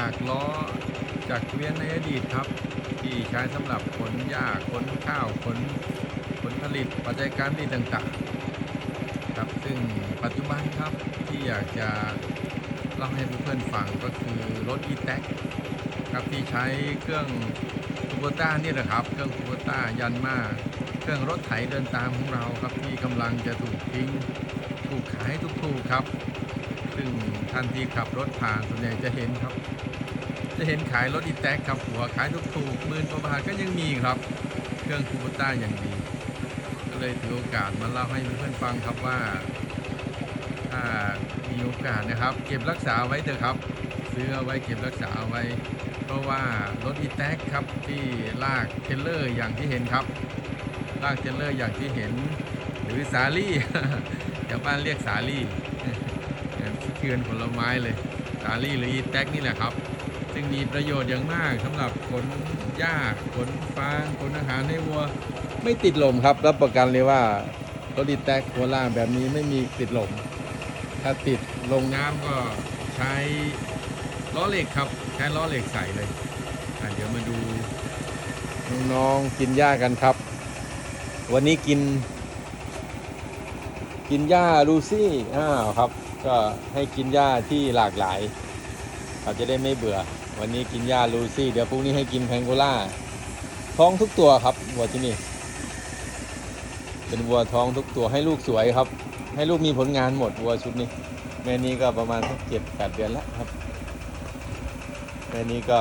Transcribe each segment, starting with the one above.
จากล้อจากเกวียนในอดีตครับ ที่ใช้สำหรับขนหญ้าขนข้าวขนผลผลิตปัจจัยการผลิตต่างๆ ครับซึ่งปัจจุบันครับที่อยากจะเล่าให้เพื่อนๆฟังก็คือรถ e t a c ครับที่ใช้เครื่องคูโบต้านี่แหละครับ เครื่องคูโบต้ายันมาเครื่องรถไถเดินตามของเราครับที่กำลังจะถูกทิ้งถูกขายถูกๆครับ ซึ่งท่านที่ขับรถผ่านส่วนใหญ่จะเห็นครับ จะเห็นขายรถอีแท็กครับหัวขายถูกๆหมื่นกว่าบาทก็ยังมีครับ เครื่องคูโบต้าอย่างดี ก็เลยถือโอกาสมาเล่าให้เพื่อนๆฟังครับว่าถ้ามีโอกาสนะครับ เก็บรักษาไว้เถอะครับ ซื้อเอาไว้เก็บรักษาเอาไว้ เพราะว่ารถอีแท็กครับที่ลากเทรลเลอร์อย่างที่เห็นครับ ลากเทรลเลอร์อย่างที่เห็น หรือสาลี่ชาวบ้านเรียกสาลี่เคือนผลไม้เลยสาลี่หรืออีแท็กนี่แหละครับ ซึ่งมีประโยชน์อย่างมากสำหรับขนหญ้าขนฟางขนอาหารให้วัว ไม่ติดลมครับ รับประกันเลยว่ารถอีแท็กโคล่าแบบนี้ไม่มีติดลม ถ้าติดลงน้ำก็ใช้ล้อเหล็กครับ ใช้ล้อเหล็กใส่เลยเดี๋ยวมาดู น้องๆกินหญ้ากันครับ วันนี้กิน กินหญ้าลูซี่อ้าวครับ ก็ให้กินหญ้าที่หลากหลายเขาจะได้ไม่เบื่อ วันนี้กินหญ้าลูซี่ เดี๋ยวพรุ่งนี้ให้กินแพงโกล่า ท้องทุกตัวครับวัวที่นี่ เป็นวัวท้องทุกตัวให้ลูกสวยครับ ให้ลูกมีผลงานหมดวัวชุดนี้ แม่นี้ก็ประมาณสักเจ็ดแปดเดือนแล้วครับ แม่นี้ก็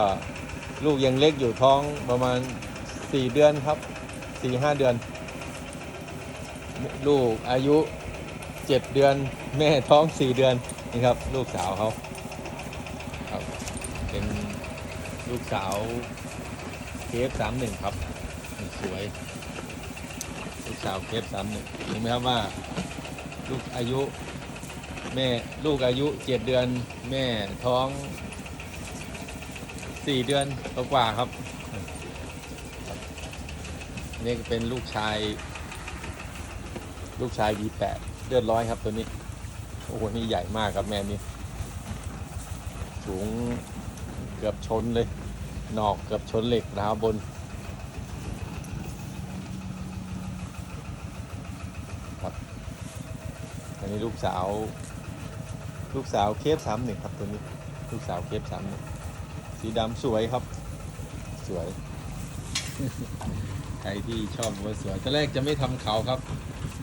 ลูกยังเล็กอยู่ท้องประมาณสี่เดือนครับสี่ห้าเดือน ลูกอายุเจ็ดเดือน แม่ท้องสี่เดือนนี่ครับ ลูกสาวเขา เป็นลูกสาวเคฟสามหนึ่งครับ สวย ลูกสาวเคฟสามหนึ่งเห็นไหมครับว่า ลูกอายุแม่ลูกอายุเจ็ดเดือน แม่ท้องสี่เดือนกว่าครับ นี่ก็เป็นลูกชาย ลูกชาย V8 เลือดร้อยครับตัวนี้ โอ้โหนี่ใหญ่มากครับแม่นี่สูง เกือบชนเลย หนอกเกือบชนเหล็กราวบน ครับ อันนี้ลูกสาว ลูกสาวเคฟสามหนึ่งครับตัวนี้ ลูกสาวเคฟสามหนึ่งสีดำสวยครับ สวย ใครที่ชอบวัวสวยตอนแรกจะไม่ทำเขาครับ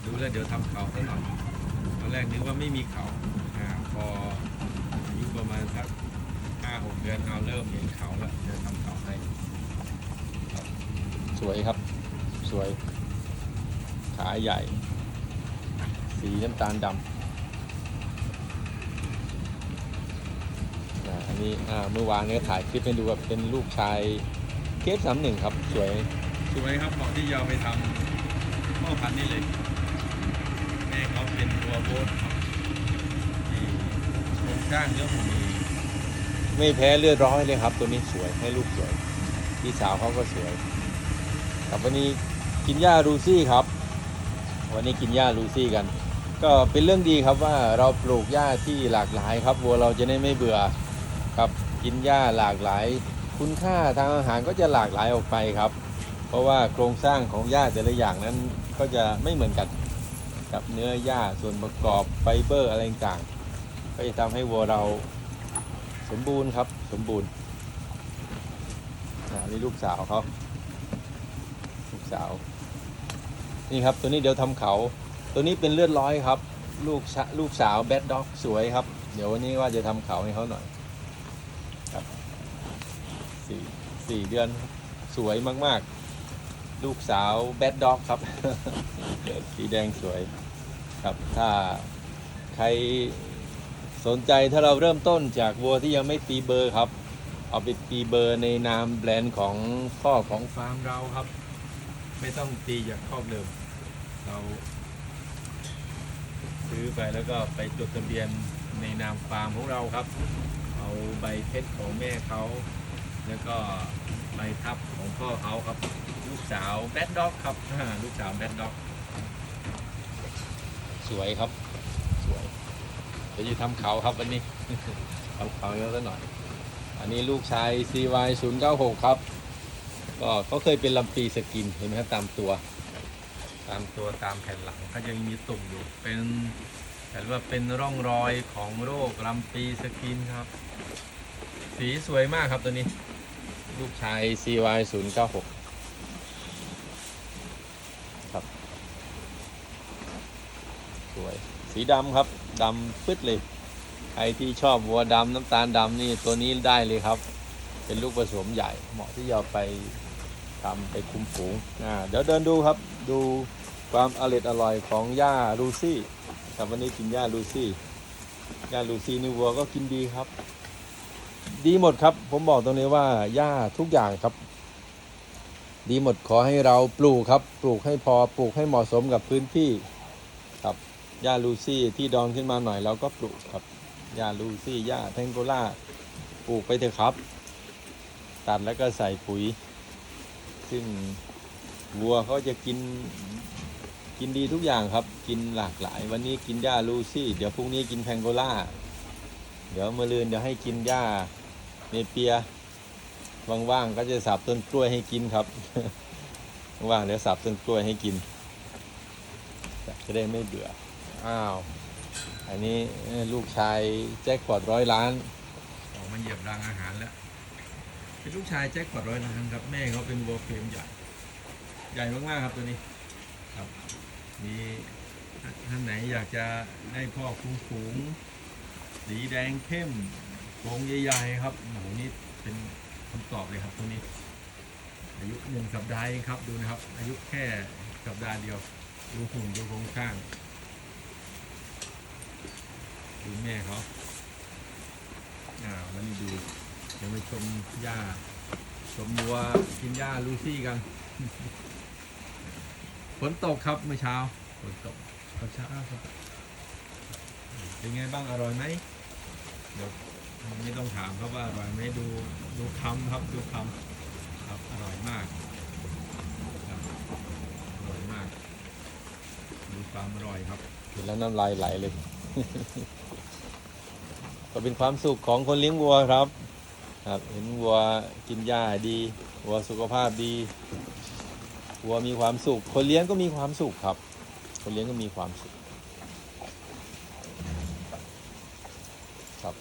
ดูแล้วเดี๋ยวทำเขาให้หน่อยตอนแรกนึกว่าไม่มีเขาอ่าพออายุประมาณสัก ดือนเอาเริ่มเห็นเขาแล้วจะทำเขาให้ครับสวยครับ สวย ขาใหญ่ สีน้ำตาลดำอ่าอันนี้อ่าเมื่อวานเนี่ยถ่ายคลิปให้ดูว่าเป็นลูกชายเคฟสามหนึ่งครับ สวย สวยครับเหมาะที่จะเอาไปทำพ่อพันธุ์นี่เลย แม่เขาเป็นตัวโบสครับที่โครงสร้างเนื้อผมมี ไม่แพ้เลือดร้อยเลยครับ ตัวนี้สวยให้ลูกสวยพี่สาวเขาก็สวยครับวันนี้กินหญ้าลูซี่ครับ วันนี้กินหญ้าลูซี่กัน ก็เป็นเรื่องดีครับว่าเราปลูกหญ้าที่หลากหลายครับวัวเราจะได้ไม่เบื่อครับกินหญ้าหลากหลาย คุณค่าทางอาหารก็จะหลากหลายออกไปครับ เพราะว่าโครงสร้างของหญ้าแต่ละอย่างนั้นก็จะไม่เหมือนกันกับเนื้อหญ้าส่วนประกอบไฟเบอร์อะไรต่างก็จะทำให้วัวเรา สมบูรณ์ครับ สมบูรณ์นี่ลูกสาวเขาลูกสาว นี่ครับ ตัวนี้เดี๋ยวทำเขา ตัวนี้เป็นเลือดร้อยครับ ลูกชะลูกสาวแบดด็อกสวยครับ เดี๋ยววันนี้ว่าจะทำเขาให้เขาหน่อย ครับสี่สี่เดือนสวยมากๆ ลูกสาวแบดด็อกครับสีแดงสวย ครับถ้าใคร สนใจถ้าเราเริ่มต้นจากวัวที่ยังไม่ตีเบอร์ครับ เอาไปตีเบอร์ในนามแบรนด์ของข้อของฟาร์มเราครับ ไม่ต้องตีจากคอกเดิม เราซื้อไปแล้วก็ไปจดทะเบียนในนามฟาร์มของเราครับ เอาใบเพชรของแม่เขา แล้วก็ใบทับของพ่อเขาครับ ลูกสาวแบดด็อกครับลูกสาวแบดด็อก สวยครับ สวยเดี๋ยวจะทำเขาครับวันนี้ ทำเขาเยอะสักหน่อย อันนี้ลูกชาย CY 0 9 6ครับ ก็เขาเคยเป็นลำปีสกินเห็นไหมครับตามตัว ตามตัวตามแผ่นหลังเขายังมีตุ่มอยู่ เป็นแต่ว่าเป็นร่องรอยของโรคลำปีสกินครับ สีสวยมากครับตัวนี้ ลูกชาย CY 0 9 6ครับ สวย สีดำครับดำปึ๊ดเลย ใครที่ชอบวัวดำน้ำตาลดำนี่ตัวนี้ได้เลยครับ เป็นลูกผสมใหญ่เหมาะที่จะไปทำไปคุมฝูงอ่าเดี๋ยวเดินดูครับดูความอร่อยอร่อยของย่าลูซี่ครับวันนี้กินย่าลูซี่ย่าลูซี่นี่วัวก็กินดีครับ ดีหมดครับ ผมบอกตรงนี้ว่าหญ้าทุกอย่างครับ ดีหมดขอให้เราปลูกครับ ปลูกให้พอปลูกให้เหมาะสมกับพื้นที่ หญ้าลูซี่ที่ดองขึ้นมาหน่อยเราก็ปลูกครับหญ้าลูซี่หญ้าแทงโกล่าปลูกไปเถอะครับ ตัดแล้วก็ใส่ปุ๋ย ซึ่งวัวเขาจะกินกินดีทุกอย่างครับ กินหลากหลาย วันนี้กินหญ้าลูซี่ เดี๋ยวพรุ่งนี้กินแพงโกล่า เดี๋ยวมะรืนเดี๋ยวให้กินหญ้าเนเปียว่างๆก็จะสับต้นกล้วยให้กินครับว่างเดี๋ยวสับต้นกล้วยให้กินจะได้ไม่เบื่อ อ้าว อันนี้ลูกชายแจ็คพอตร้อยล้านออกมาเหยียบรางอาหารแล้ว เป็นลูกชายแจ็คพอตร้อยล้านครับ แม่เขาเป็นวัวเฟรมใหญ่ ใหญ่มากๆครับตัวนี้ครับมีท่านไหนอยากจะได้พ่อคุ้งฝูงสีแดงเข้มโครงใหญ่ๆครับโอ้โหนี่เป็นคำตอบเลยครับตัวนี้ อายุหนึ่งสัปดาห์เองครับดูนะครับ อายุแค่สัปดาห์เดียว ดูหุ่นดูโครงสร้าง ดูแม่เขาอ่าวันนี้ดูเดี๋ยวไปชมหญ้าชมวัวกินหญ้าลูซี่กันฝนตกครับเมื่อเช้าฝนตกตอนเช้าครับเป็นไงบ้างอร่อยไหมเดี๋ยวไม่ต้องถามครับว่าอร่อยไหมดูดูคำครับดูคำครับอร่อยมากครับอร่อยมาก ดูความอร่อยครับกินแล้วน้ำลายไหลเลย ก็เป็นความสุขของคนเลี้ยงวัวครับครับ เห็นวัวกินหญ้าดีวัวสุขภาพดีวัวมีความสุข คนเลี้ยงก็มีความสุขครับ คนเลี้ยงก็มีความสุขครับ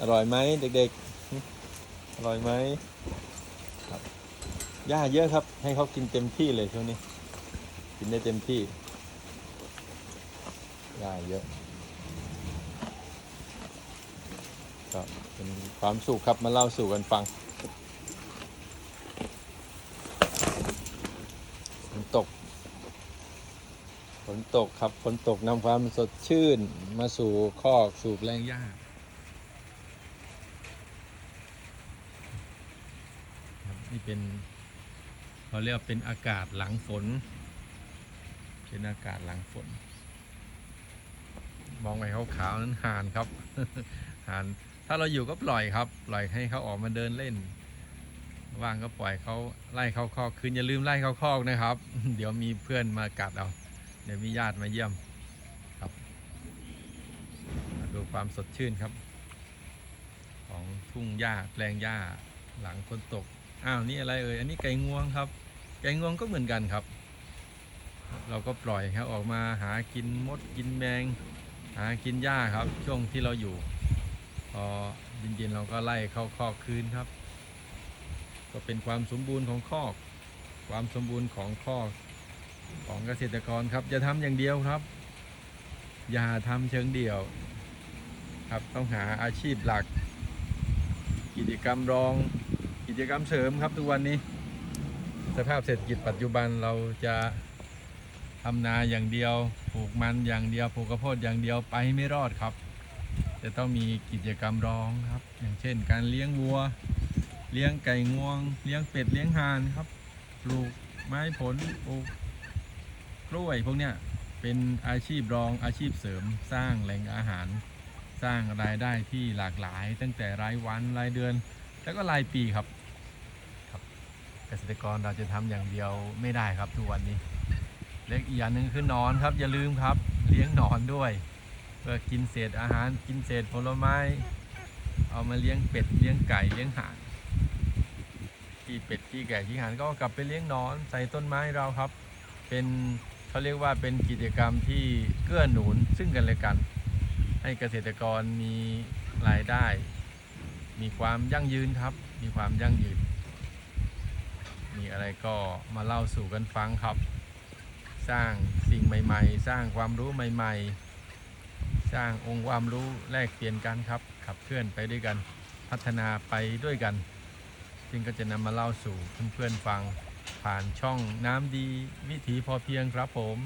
อร่อยไหมเด็กๆ อร่อยไหมครับหญ้าเยอะครับ ให้เขากินเต็มที่เลยช่วงนี้ กินได้เต็มที่หญ้าเยอะ ครับเป็นความสุขครับมาเล่าสู่กันฟังฝนตกฝนตกครับฝนตกนำความสดชื่นมาสู่คอกสู่แปลงหญ้าครับนี่เป็นเขาเรียกเป็นอากาศหลังฝน เป็นอากาศหลังฝน มองไปขาวๆนั้นห่านครับ ห่าน ถ้าเราอยู่ก็ปล่อยครับ ปล่อยให้เขาออกมาเดินเล่น ว่างก็ปล่อยเขาไล่เขาคอกคืนอย่าลืมไล่เขาคอกนะครับ เดี๋ยวมีเพื่อนมากัดเอาเดี๋ยวมีญาติมาเยี่ยมครับดูความสดชื่นครับ ของทุ่งหญ้าแปลงหญ้าหลังฝนตกอ้าวนี่อะไรเอ่ยอันนี้ไก่งวงครับ ไก่งวงก็เหมือนกันครับ เราก็ปล่อยครับออกมาหากินมดกินแมง หากินหญ้าครับ ช่วงที่เราอยู่ พอเย็นๆเราก็ไล่เข้าคอกคืนครับ ก็เป็นความสมบูรณ์ของคอก ความสมบูรณ์ของคอกของเกษตรกรครับอย่าทำอย่างเดียวครับ อย่าทำเชิงเดี่ยว ครับต้องหาอาชีพหลัก กิจกรรมรองกิจกรรมเสริมครับทุกวันนี้ สภาพเศรษฐกิจปัจจุบันเราจะทำนาอย่างเดียวปลูกมันอย่างเดียวปลูกข้าวโพดอย่างเดียวไปไม่รอดครับ จะต้องมีกิจกรรมรองครับ อย่างเช่น การเลี้ยงวัว เลี้ยงไก่งวง เลี้ยงเป็ดเลี้ยงห่านครับปลูกไม้ผลปลูกกล้วยพวกเนี้ยเป็นอาชีพรองอาชีพเสริมสร้างแหล่งอาหาร สร้างรายได้ที่หลากหลาย ตั้งแต่รายวันรายเดือน แล้วก็รายปีครับครับเกษตรกรเราจะทำอย่างเดียวไม่ได้ครับทุกวันนี้เล็กอีกอย่างหนึ่งคือนอนครับอย่าลืมครับ เลี้ยงนอนด้วย เพื่อกินเศษอาหารกินเศษผลไม้ เอามาเลี้ยงเป็ดเลี้ยงไก่เลี้ยงห่านที่เป็ดที่ไก่ที่ห่านก็กลับไปเลี้ยงนอนใส่ต้นไม้เราครับ เป็นเขาเรียกว่าเป็นกิจกรรมที่เกื้อหนุนซึ่งกันและกัน ให้เกษตรกรมีรายได้ มีความยั่งยืนครับ มีความยั่งยืน มีอะไรก็มาเล่าสู่กันฟังครับ สร้างสิ่งใหม่ ๆ สร้างความรู้ใหม่ ๆ สร้างองค์ความรู้แลกเปลี่ยนกันครับ ขับเคลื่อนไปด้วยกันพัฒนาไปด้วยกัน ซึ่งก็จะนำมาเล่าสู่เพื่อนๆฟังผ่านช่องน้ำดีวิถีพอเพียงครับผม